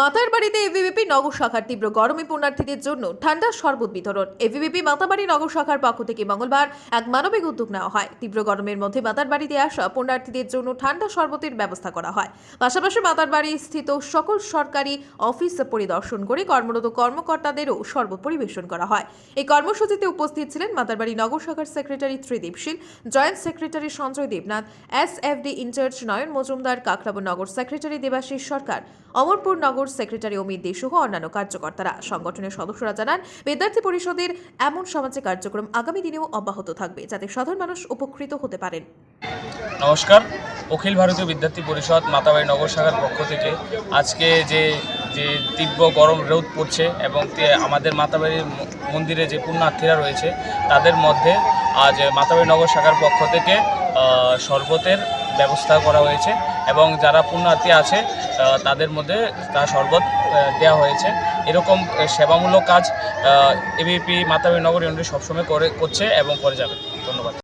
মাতার বাড়িতে এভিবিপি নগর শাখার তীব্র গরমে পুণ্যার্থীদের জন্য ঠান্ডা শরবত বিতরণ। এভিবিপি মাতাবাড়ি নগর শাখার পক্ষ থেকে মঙ্গলবার এক মানবিক উদ্যোগ নেওয়া হয়। তীব্র গরমের মধ্যে মাতার বাড়িতে আসা পুণ্যার্থীদের জন্য ঠান্ডা শরবতের ব্যবস্থা করা হয়। পাশাপাশি মাতার বাড়ি স্থিত সকল সরকারি অফিস পরিদর্শন করে কর্মরত কর্মকর্তাদেরও শরবত পরিবেশন করা হয়। এই কর্মসূচিতে উপস্থিত ছিলেন মাতারবাড়ি নগর শাখার secretary Tridip Sheel, joint secretary Sanjay Debnath, S F D in charge Nayan Majumdar Kakraban Nagar secretary Debashis Sarkar, Amarpur নগর সেক্রেটারি অমিত দে সহ অন্যান্য কার্যকর্তারা। সংগঠনের সদস্যরা জানান, বিদ্যার্থী পরিষদের এমন সামাজিক কার্যক্রম আগামী দিনেও অব্যাহত থাকবে, যাতে সাধারণ মানুষ উপকৃত হতে পারেন। নমস্কার। অখিল ভারতীয় বিদ্যার্থী পরিষদ মাতাবাড়ি নগর শাখার পক্ষ থেকে আজকে যে যে তীব্র গরম রোদ পড়ছে এবং আমাদের মাতাবাড়ি ম- মন্দিরে যে পুণ্যার্থীরা রয়েছে, তাদের মধ্যে আজ মাতাবাড়ি নগর শাখার পক্ষ থেকে শরবতের ব্যবস্থা করা হয়েছে। এবং যারা পুণ্যার্থী আছে তাদের মধ্যে তার শরবত দেওয়া হয়েছে। এরকম সেবামূলক কাজ এবিপি মাতাবি নগর ইউনিট সবসময় করে, করছে এবং করে যাবে। ধন্যবাদ।